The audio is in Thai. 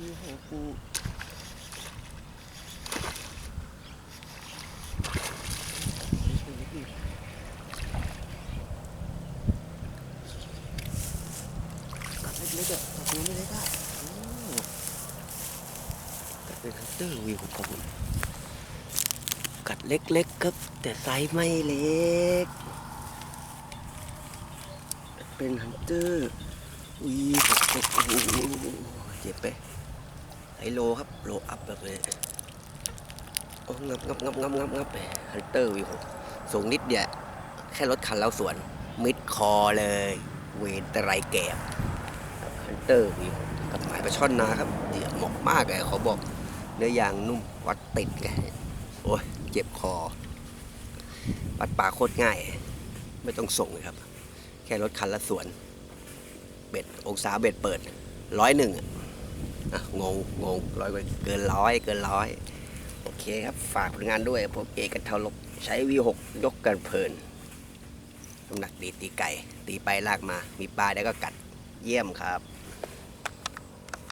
มีหัวปูเล็กๆอะตัวไม่เล็กอะกัดเป็นฮันเตอร์วิวครับผมกัดเล็กๆครับ แต่ไซส์ไม่เล็ก เป็นฮันเตอร์วีหกหกโอ้โหเจ็บไป ไฮโลครับโลอัพแบบนี้โอ้งับงับงับงับงับงับฮันเตอร์วีหกสูงนิดเดียวแค่รถคันเราสวน มิดคอเลย เวนตะไรแก่ฮันเตอร์วีหกกับหมายปลาช่อนนาครับเดี๋ยวหมาะมากเลยเขาบอกเนื้อยางนุ่มวัดติดไงโอ้ยเจ็บคอวัดปลาโคตรง่าย ไม่ต้องส่งเลยครับ แค่รถคันละส่วน เบ็ดองศาเบ็ดเปิดร้อยหนึ่ง อะงงงงร้อยกว่าเกินร้อยเกินร้อยโอเคครับ ฝากผลงานด้วยผมเอกกันเทาลกใช้วีหกยกกันเพลินน้ำหนักดีตีไก่ ตีไปลากมา มีปลาได้ก็กัดเยี่ยมครับ